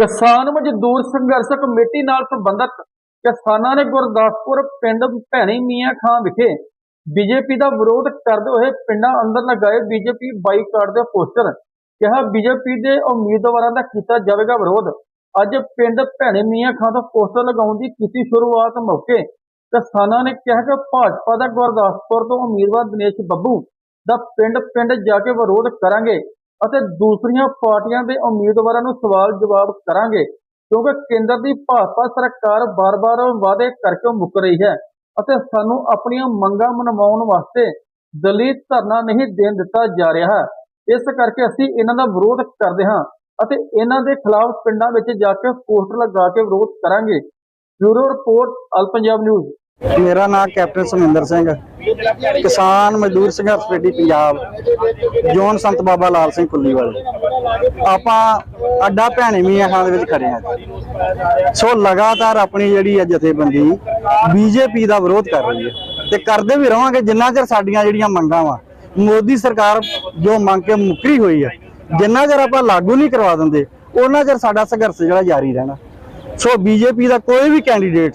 ਕਿਸਾਨ ਮਜ਼ਦੂਰ ਸੰਘਰਸ਼ ਕਮੇਟੀ ਨਾਲ ਸੰਬੰਧਤ ਕਿਸਾਨਾਂ ਨੇ ਗੁਰਦਾਸਪੁਰ ਪਿੰਡ ਭੈਣੀ ਮੀਆਂ ਖਾਂ ਵਿਖੇ ਬੀਜੇਪੀ ਦਾ ਵਿਰੋਧ ਕਰਦੇ ਹੋਏ ਪਿੰਡਾਂ ਅੰਦਰ ਲਗਾਏ ਬੀਜੇਪੀ ਬਾਈਕਾਟ ਦੇ ਪੋਸਟਰ। ਕਿਹਾ ਬੀਜੇਪੀ ਦੇ ਉਮੀਦਵਾਰਾਂ ਦਾ ਕੀਤਾ ਜਾਵੇਗਾ ਵਿਰੋਧ। ਅੱਜ ਪਿੰਡ ਭੈਣੀ ਮੀਆਂ ਖਾਂ ਤੋਂ ਪੋਸਟਰ ਲਗਾਉਣ ਦੀ ਕੀਤੀ ਸ਼ੁਰੂਆਤ ਮੌਕੇ ਕਿਸਾਨਾਂ ਨੇ ਕਿਹਾ ਕਿ ਭਾਜਪਾ ਦਾ ਗੁਰਦਾਸਪੁਰ ਤੋਂ ਉਮੀਦਵਾਰ ਦਿਨੇਸ਼ ਬੱਬੂ ਦਾ ਪਿੰਡ ਪਿੰਡ ਜਾ ਕੇ ਵਿਰੋਧ ਕਰਾਂਗੇ। ਅਤੇ ਦੂਸਰੀਆਂ ਪਾਰਟੀਆਂ ਦੇ ਉਮੀਦਵਾਰਾਂ ਨੂੰ ਸਵਾਲ ਜਵਾਬ ਕਰਾਂਗੇ, ਕਿਉਂਕਿ ਕੇਂਦਰ ਦੀ ਭਾਜਪਾ ਸਰਕਾਰ ਬਾਰ-ਬਾਰ ਵਾਅਦੇ ਕਰਕੇ ਮੁੱਕ ਰਹੀ ਹੈ ਅਤੇ ਸਾਨੂੰ ਆਪਣੀਆਂ ਮੰਗਾਂ ਮਨਵਾਉਣ ਵਾਸਤੇ ਦਲਿਤ ਧਰਨਾ ਨਹੀਂ ਦੇਣ ਦਿੱਤਾ ਜਾ ਰਿਹਾ। ਹੈ ਇਸ ਕਰਕੇ ਅਸੀਂ ਇਹਨਾਂ ਦਾ ਵਿਰੋਧ ਕਰਦੇ ਹਾਂ ਅਤੇ ਇਹਨਾਂ ਦੇ ਖਿਲਾਫ ਪਿੰਡਾਂ ਵਿੱਚ ਜਾ ਕੇ ਪੋਸਟਰ ਲਗਾ ਕੇ ਵਿਰੋਧ ਕਰਾਂਗੇ। Bureau report, all Punjab news. ਮੇਰਾ ਨਾਮ ਕੈਪਟਨ ਸੁਮਿੰਦਰ ਸਿੰਘ ਕਿਸਾਨ ਮਜ਼ਦੂਰ ਸੰਘਰਸ਼ ਕਮੇਟੀ ਪੰਜਾਬ, ਜੋਨ ਸੰਤ ਬਾਬਾ ਲਾਲ ਸਿੰਘ ਕੁੱਲੀਵਾਲ ਆਪਾਂ ਅੱਡਾ ਭੈਣੇ ਮੀਆਂ ਖਾਂ ਦੇ ਵਿੱਚ ਖੜੇ ਹਾਂ। ਸੋ ਲਗਾਤਾਰ ਆਪਣੀ ਜਿਹੜੀ ਹੈ ਜਥੇਬੰਦੀ ਬੀਜੇਪੀ ਦਾ ਵਿਰੋਧ ਕਰ ਰਹੀ ਹੈ ਤੇ ਕਰਦੇ ਵੀ ਰਹਾਂਗੇ ਜਿੰਨਾ ਚਿਰ ਸਾਡੀਆਂ ਜਿਹੜੀਆਂ ਮੰਗਾਂ ਵਾ, ਮੋਦੀ ਸਰਕਾਰ ਜੋ ਮੰਗ ਕੇ ਮੁੱਕਰੀ ਹੋਈ ਹੈ, ਜਿੰਨਾ ਚਿਰ ਆਪਾਂ ਲਾਗੂ ਨਹੀਂ ਕਰਵਾ ਦਿੰਦੇ, ਉਹਨਾਂ ਚਿਰ ਸਾਡਾ ਸੰਘਰਸ਼ ਜਿਹੜਾ ਜਾਰੀ ਰਹਿਣਾ। ਸੋ ਬੀਜੇਪੀ ਦਾ ਕੋਈ ਵੀ ਕੈਂਡੀਡੇਟ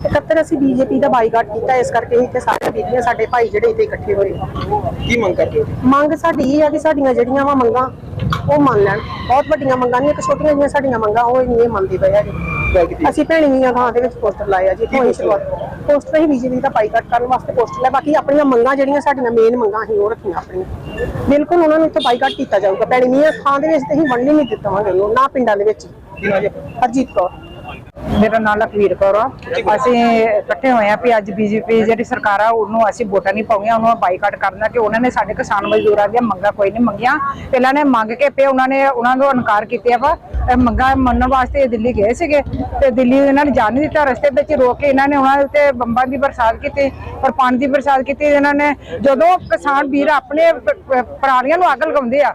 ਇਕੱਤਰ ਅਸੀਂ ਬੀਜੇਪੀ ਦਾ ਬਾਈਕਾਟ ਕੀਤਾ ਇਸ ਕਰਕੇ ਹੀ ਤੇ ਸਾਰੇ ਬੀਬੀਆਂ ਸਾਡੇ ਭਾਈ ਜਿਹੜੇ ਇੱਥੇ ਇਕੱਠੇ ਹੋਏ। ਕੀ ਮੰਗ ਕਰਦੇ ਹੋ? ਮੰਗ ਸਾਡੀ ਇਹ ਆ ਕਿ ਸਾਡੀਆਂ ਜਿਹੜੀਆਂ ਵਾ ਮੰਗਾਂ ਉਹ ਮੰਨ ਲੈਣ। ਬਹੁਤ ਵੱਡੀਆਂ ਮੰਗਾਂ ਨਹੀਂ ਇੱਕ ਛੋਟੀਆਂ ਜਿਹੀਆਂ ਸਾਡੀਆਂ ਮੰਗਾਂ ਉਹ ਨਹੀਂ ਇਹ ਮੰਨਦੇ ਪਏ ਹੈਗੇ ਅਸੀਂ ਭੈਣੀਆਂ ਥਾਂ ਦੇ ਵਿੱਚ ਪੋਸਟਰ ਲਾਏ ਆ ਜੀ ਹੀ ਸ਼ੁਰੂਆਤ ਪੋਸਟਰ ਹੀ ਬੀਜੇਪੀ ਦਾ ਬਾਈਕਾਟ ਕਰਨ ਵਾਸਤੇ ਪੋਸਟਰ ਲਾਏ ਬਾਕੀ ਆਪਣੀਆਂ ਮੰਗਾਂ ਜਿਹੜੀਆਂ ਸਾਡੀਆਂ ਮੇਨ ਮੰਗਾਂ ਅਸੀਂ ਉਹ ਰੱਖੀਆਂ ਆਪਣੀਆਂ। ਬਿਲਕੁਲ ਉਹਨਾਂ ਨੂੰ ਇੱਥੇ ਬਾਈਕਾਟ ਕੀਤਾ ਜਾਊਗਾ। ਭੈਣੀਆਂ ਥਾਂ ਦੇ ਵਿੱਚ ਤੇ ਅਸੀਂ ਵੰਡ ਹੀ ਨਹੀਂ ਦਿੱਤਾਵਾਂਗੇ ਨਾ ਪਿੰਡਾਂ ਦੇ ਵਿੱਚ। ਕੀ ਹਰਜੀਤ ਕੌਰ। ਮੇਰਾ ਨਾਮ ਲਖਵੀਰ ਕੌਰ ਆ। ਅਸੀਂ ਇਕੱਠੇ ਹੋਏ ਆ ਵੀ ਅੱਜ ਬੀਜੇਪੀ ਜਿਹੜੀ ਸਰਕਾਰ ਆ, ਉਹਨੂੰ ਅਸੀਂ ਵੋਟਾਂ ਨਹੀਂ ਪਾਉਣੀਆਂ, ਉਹਨੂੰ ਬਾਈਕਾਟ ਕਰਨਾ, ਕਿ ਉਹਨਾਂ ਨੇ ਸਾਡੇ ਕਿਸਾਨ ਮਜ਼ਦੂਰਾਂ ਦੀਆਂ ਮੰਗਾਂ ਕੋਈ ਨਹੀਂ ਮੰਗੀਆਂ। ਪਹਿਲਾਂ ਨੇ ਮੰਗ ਕੇ ਪਏ ਉਹਨਾਂ ਨੇ ਉਹਨਾਂ ਨੂੰ ਇਨਕਾਰ ਕੀਤਾ ਵਾ। ਮੰਗਾਂ ਮੰਨਣ ਵਾਸਤੇ ਦਿੱਲੀ ਗਏ ਸੀਗੇ, ਤੇ ਦਿੱਲੀ ਇਹਨਾਂ ਨੇ ਜਾਣ ਨਹੀਂ ਦਿੱਤਾ, ਰਸਤੇ ਵਿੱਚ ਰੋਕ ਕੇ ਇਹਨਾਂ ਨੇ ਉਹਨਾਂ ਦੇ ਉੱਤੇ ਬੰਬਾਂ ਦੀ ਬਰਸਾਤ ਕੀਤੀ ਪਰ ਪਾਣੀ ਦੀ ਬਰਸਾਤ ਕੀਤੀ। ਇਹਨਾਂ ਨੇ ਜਦੋਂ ਕਿਸਾਨ ਵੀਰ ਆਪਣੇ ਪਰਾਲੀਆਂ ਨੂੰ ਅੱਗ ਲਗਾਉਂਦੇ ਆ